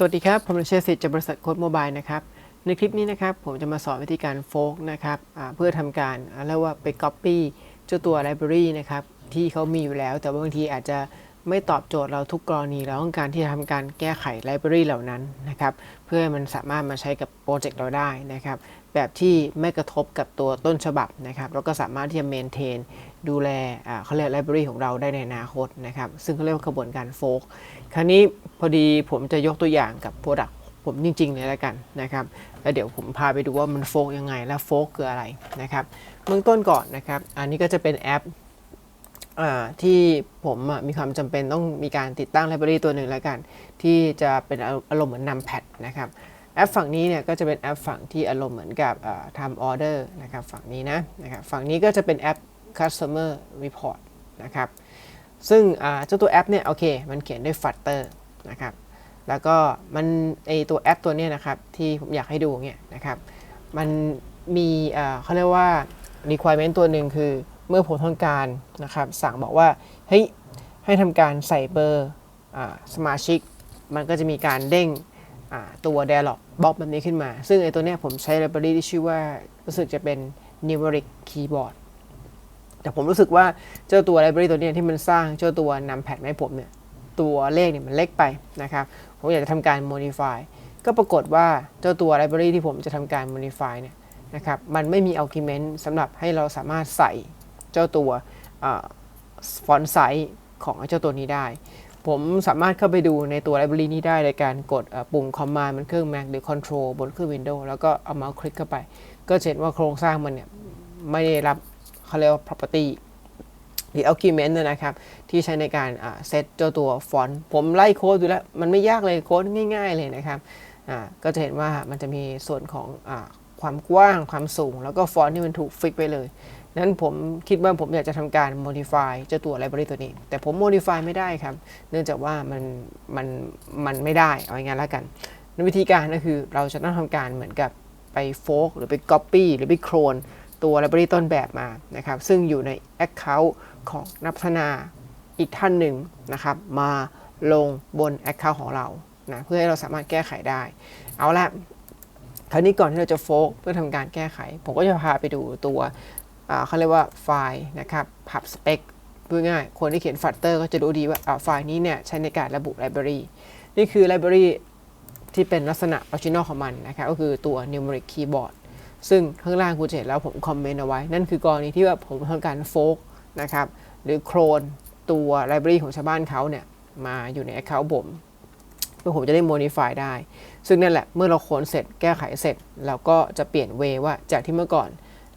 สวัสดีครับ ผมเชษสิทธิ์จากบริษัทโค้ดโมบายนะครับ ในคลิปนี้นะครับ ผมจะมาสอนวิธีการโฟกนะครับเพื่อทำการเรียกว่าไป Copy เจ้าตัว Library นะครับ ที่เขามีอยู่แล้ว แต่บางทีอาจจะ ไม่ตอบโจทย์เราทุกกรณีเราต้องการที่จะทำการแก้ไข Library เหล่านั้นนะครับ เพื่อให้มันสามารถมาใช้กับโปรเจกต์เราได้นะครับ แบบที่ไม่กระทบกับตัวต้นฉบับนะครับแล้วก็สามารถที่จะ maintain ดูแลอ่าเขาเรียก library ของเราได้ในอนาคตนะครับ ซึ่งเขาเรียกว่ากระบวนการโฟกคราวนี้พอดีผมจะยกตัวอย่างกับ Product ผมจริงๆเลยแล้วกันนะครับแล้วเดี๋ยวผมพาไปดูว่ามันโฟกยังไงและโฟกคืออะไรนะครับเบื้องต้นก่อนนะครับ อันนี้ก็จะเป็นแอป ที่ผมมีความจำเป็นต้องมีการติดตั้งไลบรารีตัวหนึ่งแล้วกัน ที่จะเป็นอารมณ์เหมือน numpad นะครับแอปฝั่งนี้เนี่ยก็จะเป็นแอปฝั่งที่อารมณ์เหมือนกับทำออเดอร์นะครับฝั่งนี้นะนะครับฝั่งนี้ก็จะเป็นแอป customer report นะครับซึ่งเจ้าตัวแอปเนี่ยโอเค มันเขียนด้วย Flutter นะครับแล้วก็มันไอตัวแอปตัวเนี้ยนะครับที่ผมอยากให้ดูเนี่ยนะครับมันมีเขาเรียกว่า requirement ตัวหนึ่งคือ เมื่อผมทำการนะครับ สั่งบอกว่าเฮ้ยให้ทำการใส่เบอร์สมาชิก มันก็จะมีการเด้งตัว dialog box แบบนี้ขึ้นมา ซึ่งไอตัวเนี้ยผมใช้ library ที่ชื่อว่ารู้สึกจะเป็น numeric keyboard แต่ผมรู้สึกว่าเจ้าตัว library ตัวนี้ที่มันสร้างเจ้าตัวนำแพดมาให้ผมเนี่ยตัวเลขเนี่ยมันเล็กไปนะครับ ผมอยากจะทำการ modify ก็ปรากฏว่าเจ้าตัว library ที่ผมจะทำการ modify เนี่ยนะครับ มันไม่มี argument สำหรับให้เราสามารถใส่ เจ้าตัวฟอนต์ไซส์ของเจ้าตัวนี้ได้ ผมสามารถเข้าไปดูในตัว library นี้ได้โดยการกดปุ่ม command บนเครื่อง Mac หรือ control บนเครื่อง Windows แล้วก็เอาเมาส์คลิกเข้าไป ก็เห็นว่าโครงสร้างมันเนี่ยไม่ได้รับเขาเรียกว่า property หรือ argument นะครับ ที่ใช้ในการเซตเจ้าตัวฟอนต์ผมไล่โค้ดดูแล้ว มันไม่ยากเลยโค้ดง่ายๆเลยนะครับก็จะเห็นว่ามันจะมีส่วนของอความกว้างความสูง แล้วก็ฟอนต์ที่มันถูกฟิกไปเลย นั้นผมคิดว่าผมอยากจะทำการ modify เจ้าตัว library ตัวนี้ แต่ผม modify ไม่ได้ครับ เนื่องจากว่ามันมันมันไม่ได้ เอาอย่างงั้นแล้วกันนวิธีการก็คือเราจะต้องทำการเหมือนกับไปโฟกหรือไป copy หรือไปโคลนตัว library ต้นแบบมานะครับ ซึ่งอยู่ใน account ของนักพัฒนาอีกท่านหนึ่งนะครับ มาลงบน Account ของเรานะเพื่อให้เราสามารถแก้ไขได้ เอาละคราวนี้ก่อนที่เราจะโฟกเพื่อทำการแก้ไข ผมก็จะพาไปดูตัว เขาเรียกว่าไฟล์นะครับ pub spec พูดง่ายคนที่เขียน Flutter ก็จะรู้ดีว่าไฟล์นี้เนี่ยใช้ในการระบุ library นี่คือ library ที่เป็นลักษณะ original ของมันนะครับ ก็คือตัว numeric keyboard ซึ่งข้างล่างคุณจะเห็นแล้วผมคอมเมนต์เอาไว้ นั่นคือกรณีที่ว่าผมทำการโฟกนะครับ หรือโคลนตัว library ของชาวบ้านเขาเนี่ย มาอยู่ใน Account ผมเพื่อผมจะได้ modify ได้ ซึ่งนั่นแหละเมื่อเราโคลนเสร็จแก้ไขเสร็จ เราก็จะเปลี่ยนเวว่าจากที่เมื่อก่อน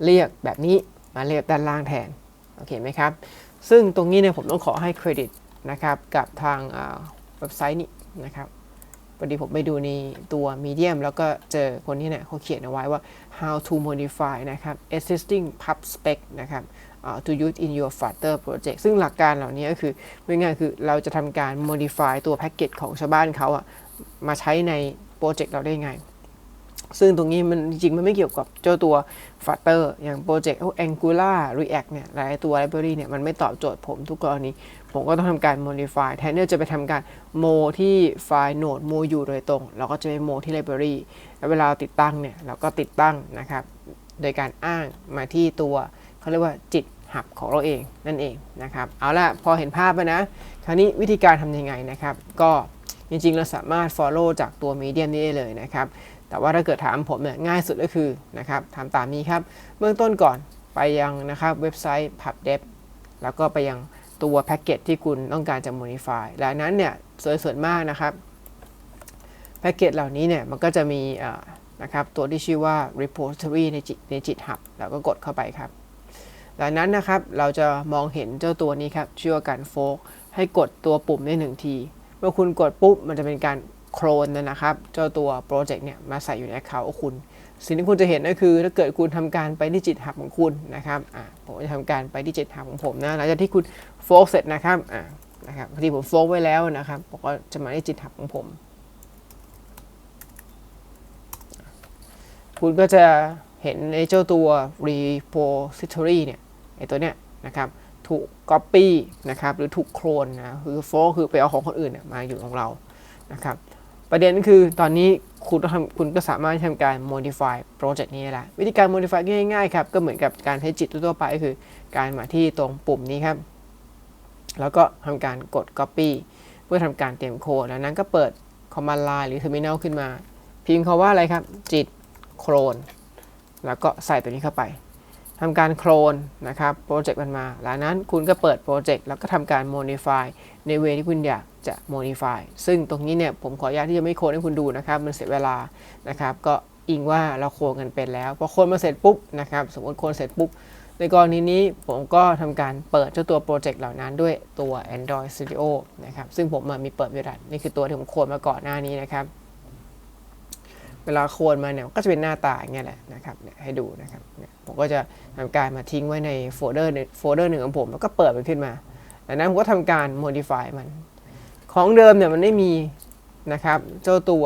เรียกแบบนี้ มาเรียกด้านล่างแทน โอเคไหมครับ ซึ่งตรงนี้เนี่ยผมต้องขอให้เครดิตนะครับ กับทางเว็บไซต์นี้นะครับพอดีผมไปดูในตัว Medium แล้วก็เจอคนที่เนี่ยเขาเขียนเอาไว้ว่า how to modify นะครับ existing pub spec นะครับ uh, to use in your Flutter project ซึ่งหลักการเหล่านี้ก็คือง่ายๆคือเราจะทำการ modify ตัวแพ็กเกจของชาวบ้านเขาอะมาใช้ในโปรเจกต์เราได้ไง ซึ่งตรงนี้มันจริงมันไม่เกี่ยวกับเจ้าตัว Flutter อย่างโปรเจกต์ Angular React เนี่ยหลายตัว library เนี่ยมันไม่ตอบโจทย์ผมทุกกรณี ผมก็ต้องทำการ modify แทนที่จะไปทำการโมที่ไฟล์โนดโมอยู่โดยตรง เราก็จะไปโมที่ library แล้วเวลาติดตั้งเนี่ยเราก็ติดตั้งนะครับ โดยการอ้างมาที่ตัวเขาเรียกว่าจิตหับของเราเองนั่นเองนะครับ เอาละพอเห็นภาพแล้วนะ คราวนี้วิธีการทำยังไงนะครับ ก็จริงๆ เราสามารถ follow จากตัว medium นี้ได้เลยนะครับ แต่ว่าถ้าเกิดถามผมเนี่ยง่ายสุดก็คือนะครับทำตามนี้ครับ เบื้องต้นก่อนไปยังนะครับเว็บไซต์ pubdev แล้วก็ไปยังตัวแพ็กเกจที่คุณต้องการจะ modify และนั้นเนี่ยส่วนมากนะครับแพ็กเกจเหล่านี้เนี่ยมันก็จะมีนะครับตัวที่ชื่อว่า repository ในจิตในจิต hub แล้วก็กดเข้าไปครับหลังนั้นนะครับเราจะมองเห็นเจ้าตัวนี้ครับชื่อว่าการโฟกให้กดตัวปุ่มได้หนึ่งที เมื่อคุณกดปุ๊บมันจะเป็นการ โคลนนะครับ เจ้าตัวโปรเจกต์เนี่ยมาใส่อยู่ใน account ของคุณ สิ่งที่คุณจะเห็นก็คือ ถ้าเกิดคุณทำการไปที่จิตหับของคุณนะครับอ่าผมจะทำการไปที่จิตหับของผมนะหลังจากที่คุณโฟกเสร็จนะครับอ่านะครับพอดีผมโฟกไว้แล้วนะครับผมก็จะมาที่จิตหับของผม คุณก็จะเห็นในเจ้าตัว repository เนี่ยไอตัวเนี้ยนะครับถูก copy นะครับหรือถูกโคลนนะคือโฟกคือไปเอาของคนอื่นมาอยู่ของเรานะครับ ประเด็นก็คือตอนนี้คุณทำคุณก็สามารถทำการ modify project นี้ได้ละวิธีการ modify ง่ายๆครับ ก็เหมือนกับการใช้จิตทั่วไปก็คือ การมาที่ตรงปุ่มนี้ครับ แล้วก็ทำการกด copy เพื่อทำการเตรียมโค้ดแล้วนั้นก็เปิด command line หรือ terminal ขึ้นมา พิมพ์คาว่าอะไรครับ จิตโคลนแล้วก็ใส่ตัวนี้เข้าไปทำการโคลนนะครับโปรเจกต์มันมาหลังนั้นคุณก็เปิดโปรเจกต์แล้วก็ทำการ modify ในเวที่คุณอยาก จะ modify ซึ่งตรงนี้เนี่ยผมขออนุญาตที่จะไม่โค้ดให้คุณดูนะครับ มันเสียเวลานะครับ ก็อิงว่าเราโค้ดกันเป็นแล้วพอโค้ดมาเสร็จปุ๊บนะครับสมมติโค้ดเสร็จปุ๊บในกรณีนี้ผมก็ทำการเปิดเจ้าตัวโปรเจกต์เหล่านั้นด้วยตัว Android Studio นะครับ ซึ่งผมมีเปิดไว้แล้วนี่คือตัวที่ผมโค้ดมาก่อนหน้านี้นะครับ เวลาโคนมาเนี่ยก็จะเป็นหน้าตาอย่างเงี้ยแหละนะครับให้ดูนะครับผมก็จะทำการมาทิ้งไว้ในโฟลเดอร์โฟลเดอร์หนึ่งของผมแล้วก็เปิดมันขึ้นมาดังนั้นผมก็ทำการ modify มัน ของเดิมเนี่ยมันไม่มีนะครับเจ้าตัว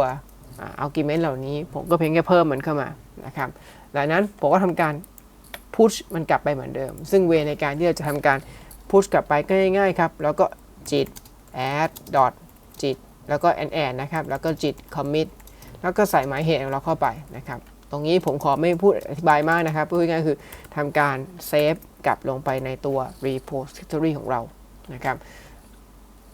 อัลกิเมนต์เหล่านี้ผมก็เพียงแค่เพิ่มมันเข้ามานะครับดังนั้นผมก็ทำการ push มันกลับไปเหมือนเดิม ซึ่งเวในการที่เราจะทำการ push กลับไปก็ง่ายๆครับ แล้วก็จิต add dot จิต แล้วก็ and and นะครับ แล้วก็จิต commit แล้วก็ใส่หมายเหตุของเราเข้าไปนะครับ ตรงนี้ผมขอไม่พูดอธิบายมากนะครับพูดง่ายๆคือทำการเซฟกลับลงไปในตัว repository ของเรานะครับ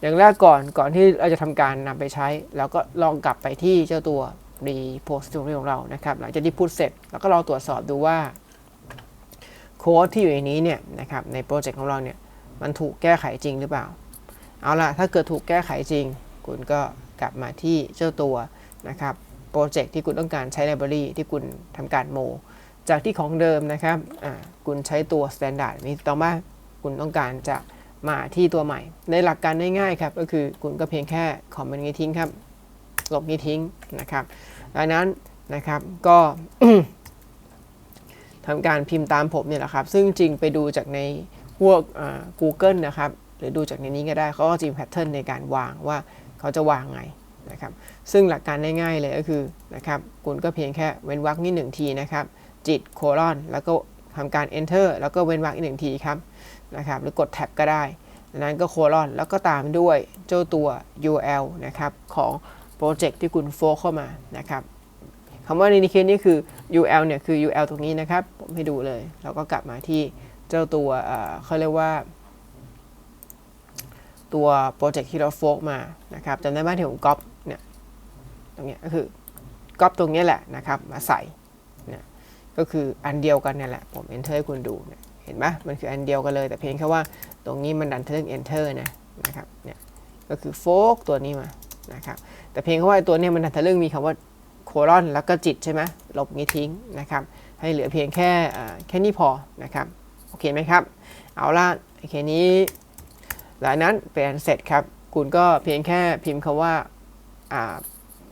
อย่างแรกก่อนก่อนที่เราจะทำการนำไปใช้ เราก็ลองกลับไปที่เจ้าตัว repository ของเรานะครับ หลังจากที่พูดเสร็จแล้วก็ลองตรวจสอบดูว่าโค้ดที่อยู่ในนี้เนี่ยนะครับในโปรเจกต์ของเราเนี่ยมันถูกแก้ไขจริงหรือเปล่า เอาล่ะถ้าเกิดถูกแก้ไขจริง คุณก็กลับมาที่เจ้าตัวนะครับโปรเจกต์ที่คุณต้องการใช้ไลบรารีที่คุณทำการโม จากที่ของเดิมนะครับคุณใช้ตัว standard นี้ต่อมาคุณต้องการจะ มาที่ตัวใหม่ ในหลักการง่ายๆครับก็คือคุณก็เพียงแค่คอมเมนต์นี้ทิ้งครับลบนี้ทิ้งนะครับดังนั้นนะครับก็ทำการพิมพ์ตามผมเนี่ยแหละครับ ซึ่งจริงไปดูจากในพวก Google นะครับ หรือดูจากในนี้ก็ได้เขาก็จะมีแพทเทิร์นในการวางว่าเขาจะวางไงนะครับ ซึ่งหลักการง่ายๆเลยก็คือนะครับคุณก็เพียงแค่เว้นวรรคนิดหนึ่งทีนะครับ จิตโคลอน แล้วก็ทำการ enter แล้วก็เว้นวรรคอีกหนึ่งทีครับ นะครับหรือกดแท็บก็ได้ดังนั้นก็โคลอนแล้วก็ตามด้วยเจ้าตัว URL นะครับของโปรเจกต์ที่คุณโฟกเข้ามานะครับคำว่าในนี้นี่คือ UL เนี่ยคือ UL ตรงนี้นะครับ ผมให้ดูเลยเราก็กลับมาที่เจ้าตัวเขาเรียกว่า ตัวโปรเจกต์ที่เราโฟกมานะครับจำได้ไหมที่ผมก๊อปเนี่ยตรงนี้ก็คือก๊อปตรงนี้แหละนะครับมาใส่เนี่ยก็คืออันเดียวกันเนี่ยแหละ ผม enter ให้คุณดูเนี่ย เห็นไหมมันคืออันเดียวกันเลย แต่เพียงแค่ว่าตรงนี้มันดันเทิง enter นะนะครับเนี่ยก็คือโฟกตัวนี้มานะครับแต่เพียงแค่ว่าตัวนี้มันดันเทิงมีคำว่าโคลอนแล้วก็จิตใช่ไหมลบงี้ทิ้งนะครับให้เหลือเพียงแค่แค่นี้พอนะครับโอเคไหมครับเอาละโอเคนี้หลังนั้นเป็นเสร็จครับคุณก็เพียงแค่พิมพ์คาว่า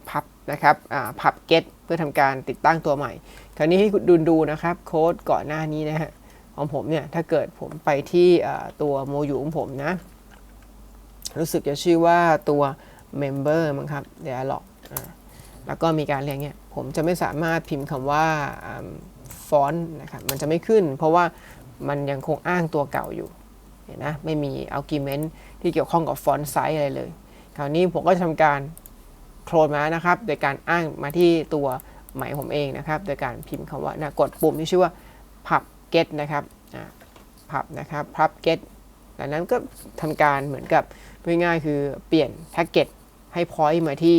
พับนะครับพับ get เพื่อทำการติดตั้งตัวใหม่ คราวนี้ให้คุณดูดูนะครับ โค้ดก่อนหน้านี้นะฮะ ของผมเนี่ยถ้าเกิดผมไปที่ตัวโมยูของผมนะ รู้สึกจะชื่อว่าตัว member มั้งครับ dialog แล้วก็มีการเรียกเนี่ยผมจะไม่สามารถพิมพ์คำว่าฟอนต์นะครับมันจะไม่ขึ้น เพราะว่ามันยังคงอ้างตัวเก่าอยู่เห็นนะไม่มีอัลกิเมนต์ที่เกี่ยวข้องกับฟอนต์ไซส์อะไรเลย คราวนี้ผมก็จะทำการโคลนมานะครับ โดยการอ้างมาที่ตัวใหม่ผมเองนะครับ โดยการพิมพ์คำว่านะกดปุ่มที่ชื่อว่า pub get นะครับ pub นะครับ pub get ดังนั้นก็ทำการเหมือนกับง่ายๆคือเปลี่ยนแพ็กเกจให้พอยต์มาที่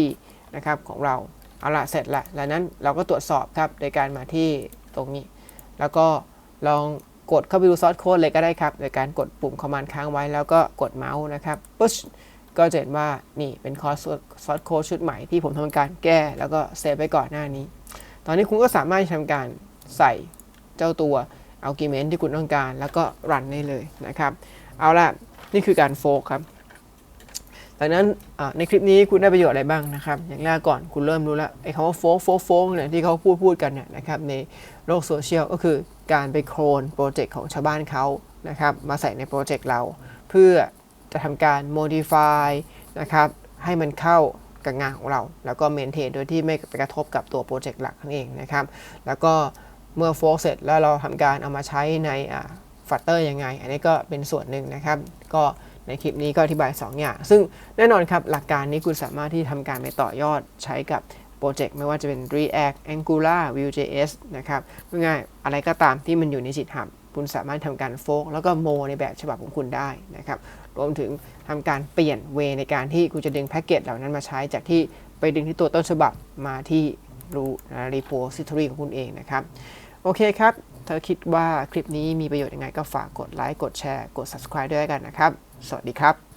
นะครับของเราเอาละเสร็จละแล้วนั้นเราก็ตรวจสอบครับโดยการมาที่ตรงนี้ แล้วก็ลองกดเข้าไปดูซอสโค้ดเลยก็ได้ครับ โดยการกดปุ่มคอมมานด์ค้างไว้แล้วก็กดเมาส์นะครับปุ๊ชก็จะเห็นว่านี่เป็นคอร์สซอสโค้ดชุดใหม่ที่ผมทำการแก้ แล้วก็เซฟไปก่อนหน้านี้ ตอนนี้คุณก็สามารถทำการใส่เจ้าตัว อัลกิเมนที่คุณต้องการ แล้วก็รันได้เลยนะครับ เอาละนี่คือการโฟกครับดังนั้นในคลิปนี้คุณได้ประโยชน์อะไรบ้างนะครับ อย่างแรกก่อนคุณเริ่มรู้แล้วไอ้คำว่าโฟกโฟกโฟกเนี่ยที่เขาพูดพูดกันเนี่ยนะครับในโลกโซเชียลก็คือการไปโคลนโปรเจกต์ของชาวบ้านเขานะครับมาใส่ในโปรเจกต์เรา เพื่อจะทำการ modify นะครับให้มันเข้ากับงานของเรา แล้วก็เมนเทนโดยที่ไม่ไปกระทบกับตัวโปรเจกต์หลักนั่นเองนะครับ แล้วก็ เมื่อโฟกเสร็จแล้วเราทำการเอามาใช้ในฟัตเตอร์ยังไง อันนี้ก็เป็นส่วนหนึ่งนะครับ ก็ในคลิปนี้ก็อธิบาย 2 อย่าง ซึ่งแน่นอนครับหลักการนี้คุณสามารถที่ทำการไปต่อยอดใช้กับโปรเจกต์ไม่ว่าจะเป็น React Angular Vue.js นะครับง่ายๆอะไรก็ตามที่มันอยู่ในจิตหับคุณสามารถทำการโฟกแล้วก็โมในแบบฉบับของคุณได้นะครับ รวมถึงทำการเปลี่ยนเวในการที่คุณจะดึงแพ็กเกจเหล่านั้นมาใช้จากที่ไปดึงที่ตัวต้นฉบับมาที่ รูรีโพสิทอรีของคุณเองนะครับ โอเคครับ ถ้าคิดว่าคลิปนี้มีประโยชน์ยังไงก็ฝากกดไลค์ กดแชร์ กด subscribe ด้วยกันนะครับ สวัสดีครับ